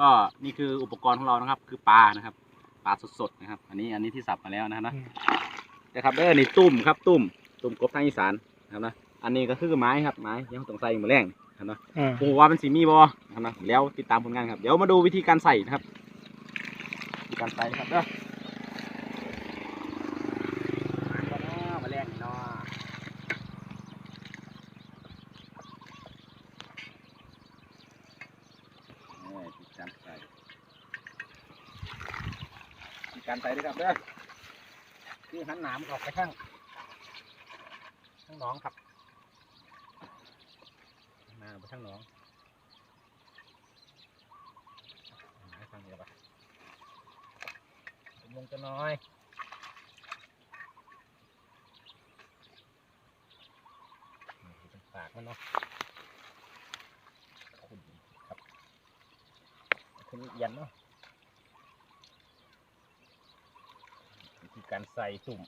ก็นี่คืออุปกรณ์ของเรานะครับ คือปลานะครับปลาสดๆนะครับ อันนี้อันนี้ที่สับมาแล้วนะครับนะนะครับเด้อนี่ตุ่มครับตุ่มตุ่มกบทางอีสานนะครับนะอันนี้ก็คือไม้ครับไม้ยังต้องใส่หมาแรงนะครับนะอืมผมว่ามันสีมีบอนะครับนะแล้วติดตามผลงานครับ เดี๋ยวมาดูวิธีการใส่นะครับ วิธีการใส่นะครับเด้อมาแรงเนาะนี่วิธีการใส่วิธี การใส่ด้วยครับเด้อคือหันหนามออกไปข้างข้างหน้องครับหน้าไปข้างหน้องให้ฟังเดียวปะลงจะน้อยนี่เป็นปากมันเนาะคุณครับคุณเอียนเนาะวิธี การใส่ตุ่ม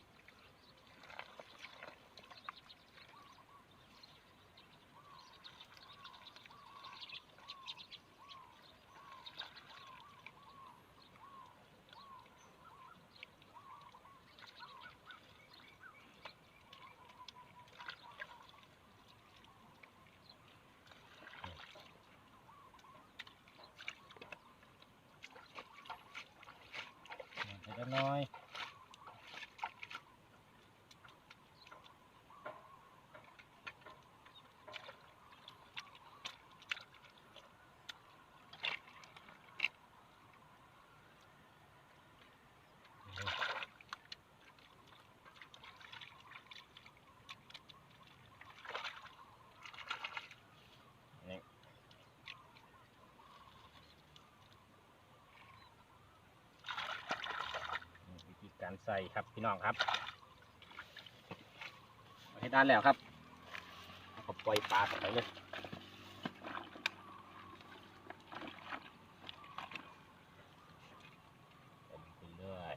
เล็กน้อย ใส่ครับพี่น้องครับเอาให้ด้านแล้วครับก็ปล่อยปลาเข้าไปเลยไปเรื่อย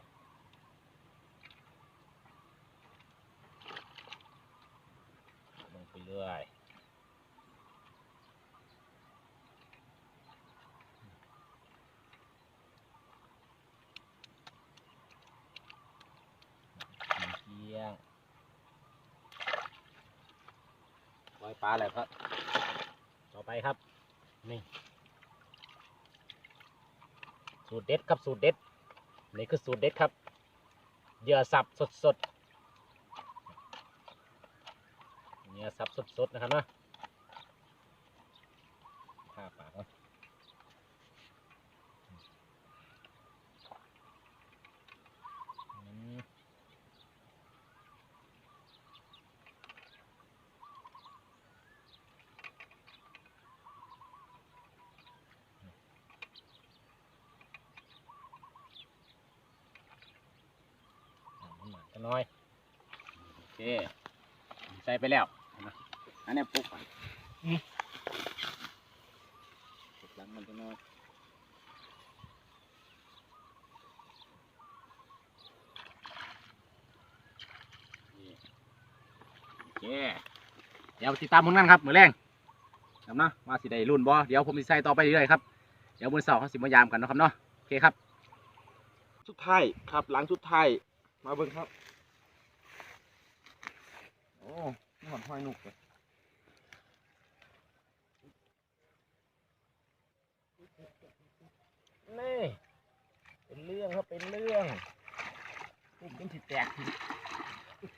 ลงไปเรื่อยเที่ยง ปล่อยปลาแล้วครับ ต่อไปครับ นี่ สูตรเด็ดครับสูตรเด็ด นี่คือสูตรเด็ดครับ เหยื่อสับสดสดๆเหยื่อสับสดสดๆนะครับนะข้าปากเนาะ นหมาจะน้อยโอเคใส่ไปแล้วนะอันนี้ปุ๊บก่อนปุ๊บหลังมันจะน้อยนี่โอเคเดี๋ยวติดตามผลงานครับมือแรงครับเนาะว่าสิได้รุ่นบ่เดี๋ยวผมสิใส่ต่อไปเรื่อยๆครับเดี๋ยวมือเสาร์เขาสิมายามกันเนาะครับเนาะโอเคครับสุดท้ายครับหลังสุดท้ายมาเบิ่งครับ โอ้นี่ ห้อยนุกเลยนี่เป็นเรื่องครับเป็นเรื่องปุ๊บเป็นสิแตกที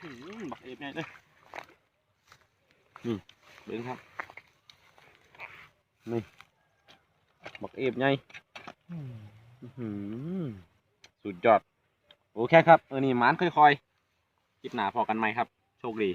หืมบักเอฟไงเลยเบิ่งครับนี่บักเอฟไงสุดยอด โอเคครับ เออนี่มานค่อยๆคลิปหนาพอกันไหมครับ โชคดี